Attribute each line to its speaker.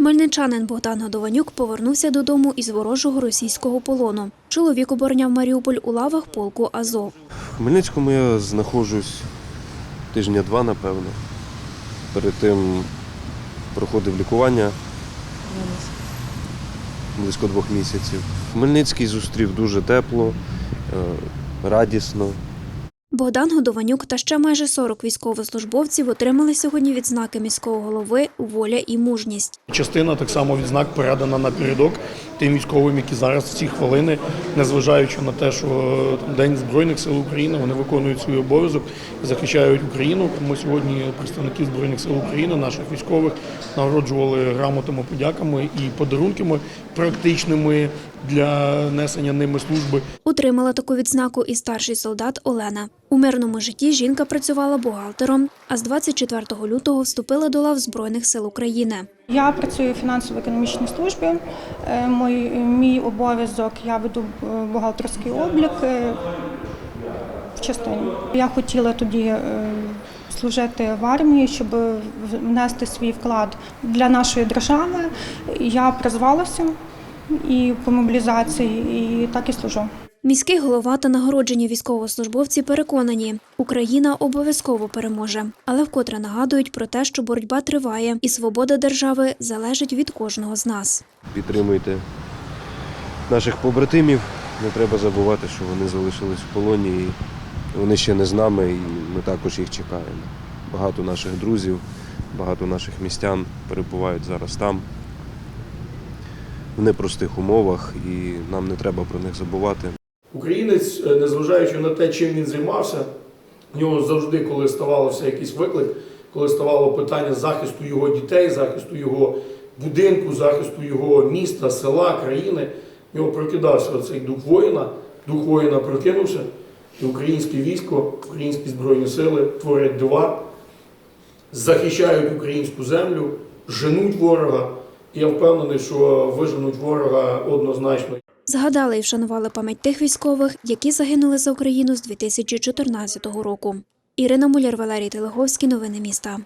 Speaker 1: Хмельничанин Богдан Годованюк повернувся додому із ворожого російського полону. Чоловік обороняв Маріуполь у лавах полку Азов.
Speaker 2: В Хмельницькому я знаходжусь тижня два, напевно. Перед тим проходив лікування близько двох місяців. Хмельницький зустрів дуже тепло, е, радісно.
Speaker 1: Богдан Годованюк та ще майже 40 військовослужбовців отримали сьогодні відзнаки міського голови Воля і мужність.
Speaker 3: Частина так само відзнак передана на передок тим військовим, які зараз в ці хвилини, незважаючи на те, що День Збройних сил України, вони виконують свій обов'язок захищають Україну. Ми сьогодні представників Збройних сил України, наших військових, нагороджували грамотами, подяками і подарунками практичними для несення ними служби.
Speaker 1: Отримала таку відзнаку і старший солдат Олена. У мирному житті жінка працювала бухгалтером, а з 24 лютого вступила до лав Збройних сил України.
Speaker 4: Я працюю в фінансово-економічній службі. Е, Мій, мій обов'язок я веду е, бухгалтерський облік е, в частині. Я хотіла тоді служити в армії, щоб внести свій вклад для нашої держави. Я призвалася і по мобілізації, і так і служу.
Speaker 1: Міський голова та нагороджені військовослужбовці переконані, Україна обов'язково переможе, але вкотре нагадують про те, що боротьба триває, і свобода держави залежить від кожного з нас.
Speaker 2: Підтримуйте наших побратимів. Не треба забувати, що вони залишились в полоні і вони ще не з нами, і ми також їх чекаємо. Багато наших друзів, багато наших містян перебувають зараз там в непростих умовах, і нам не треба про них забувати.
Speaker 3: Українець, е, незважаючи на те, чим він займався, в нього завжди, коли ставалося якийсь виклик, коли ставало питання захисту його дітей, захисту його будинку, захисту його міста, села, країни, в нього прокидався цей дух воїна, дух воїна прокинувся, і українське військо, українські збройні сили творять дива, захищають українську землю, женуть ворога. Я впевнений, що виженуть ворога однозначно.
Speaker 1: Згадали і вшанували пам'ять тих військових, які загинули за Україну з 2014 року. Ірина Муляр, Валерій Телеговський. Новини міста.